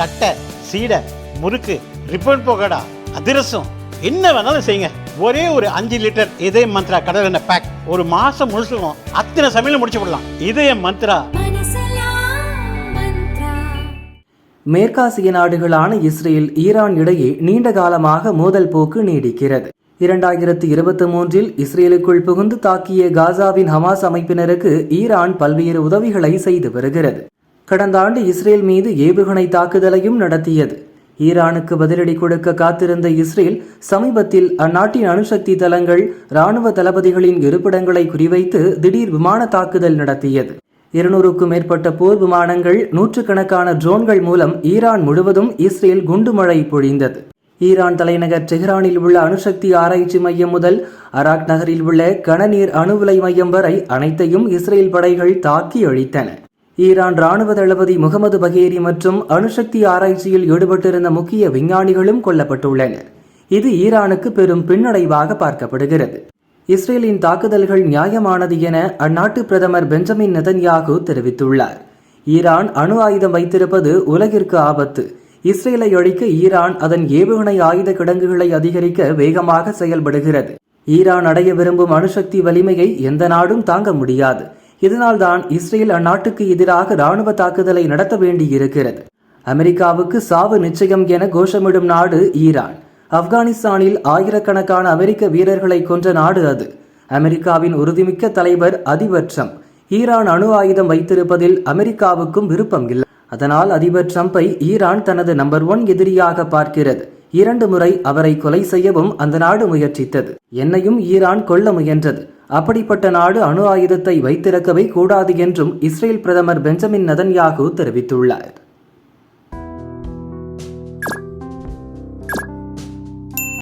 தட்டை சீடை முறுக்கு ரிப்பன் போகடா அதிரசம் என்ன வேணாலும் செய்யுங்க. ஒரே ஒரு அஞ்சு லிட்டர் இதய மந்த்ரா கடல் எண்ணெய் பேக் ஒரு மாசம் முழுசுக்கும் அத்தனை சமையல் முடிச்சு விடலாம். இதய மந்த்ரா. மேற்காசிய நாடுகளான இஸ்ரேல் ஈரான் இடையே நீண்ட காலமாக மோதல் போக்கு நீடிக்கிறது. இரண்டாயிரத்து இருபத்தி மூன்றில் இஸ்ரேலுக்குள் புகுந்து தாக்கிய காசாவின் ஹமாஸ் அமைப்பினருக்கு ஈரான் பல்வேறு உதவிகளை செய்து வருகிறது. கடந்த ஆண்டு இஸ்ரேல் மீது ஏவுகணை தாக்குதலையும் நடத்தியது. ஈரானுக்கு பதிலடி கொடுக்க காத்திருந்த இஸ்ரேல் சமீபத்தில் அந்நாட்டின் அணுசக்தி தளங்கள் ராணுவ தளபதிகளின் இருப்பிடங்களை குறிவைத்து திடீர் விமான தாக்குதல் நடத்தியது. இருநூறுக்கும் மேற்பட்ட போர் விமானங்கள் நூற்றுக்கணக்கான ட்ரோன்கள் மூலம் ஈரான் முழுவதும் இஸ்ரேல் குண்டுமழை பொழிந்தது. ஈரான் தலைநகர் டெஹ்ரானில் உள்ள அணுசக்தி ஆராய்ச்சி மையம் முதல் அராக் நகரில் உள்ள கனநீர் அணு உலை மையம் வரை அனைத்தையும் இஸ்ரேல் படைகள் தாக்கி அழித்தன. ஈரான் ராணுவ தளபதி முகமது பகேரி மற்றும் அணுசக்தி ஆராய்ச்சியில் ஈடுபட்டிருந்த முக்கிய விஞ்ஞானிகளும் கொல்லப்பட்டுள்ளனர். இது ஈரானுக்கு பெரும் பின்னடைவாக பார்க்கப்படுகிறது. இஸ்ரேலின் தாக்குதல்கள் நியாயமானது என அந்நாட்டு பிரதமர் பெஞ்சமின் நெதன்யாகு தெரிவித்துள்ளார். ஈரான் அணு ஆயுதம் வைத்திருப்பது உலகிற்கு ஆபத்து. இஸ்ரேலை அழிக்க ஈரான் அதன் ஏவுகணை ஆயுத கிடங்குகளை அதிகரிக்க வேகமாக செயல்படுகிறது. ஈரான் அடைய விரும்பும் அணுசக்தி வலிமையை எந்த நாடும் தாங்க முடியாது. இதனால்தான் இஸ்ரேல் அந்நாட்டுக்கு எதிராக ராணுவ தாக்குதலை நடத்த வேண்டியிருக்கிறது. அமெரிக்காவுக்கு சாவு நிச்சயம் என கோஷமிடும் நாடு ஈரான். ஆப்கானிஸ்தானில் ஆயிரக்கணக்கான அமெரிக்க வீரர்களை கொன்ற நாடு அது. அமெரிக்காவின் உறுதிமிக்க தலைவர் அதிபர் ட்ரம்ப். ஈரான் அணு ஆயுதம் வைத்திருப்பதில் அமெரிக்காவுக்கும் விருப்பம் இல்லை. அதனால் அதிபர் ட்ரம்பை ஈரான் தனது நம்பர் ஒன் எதிரியாக பார்க்கிறது. இரண்டு முறை அவரை கொலை செய்யவும் அந்த நாடு முயற்சித்தது. என்னையும் ஈரான் கொல்ல முயன்றது. அப்படிப்பட்ட நாடு அணு ஆயுதத்தை வைத்திருக்கவே கூடாது என்றும் இஸ்ரேல் பிரதமர் பெஞ்சமின் நதன்யாகு தெரிவித்துள்ளார்.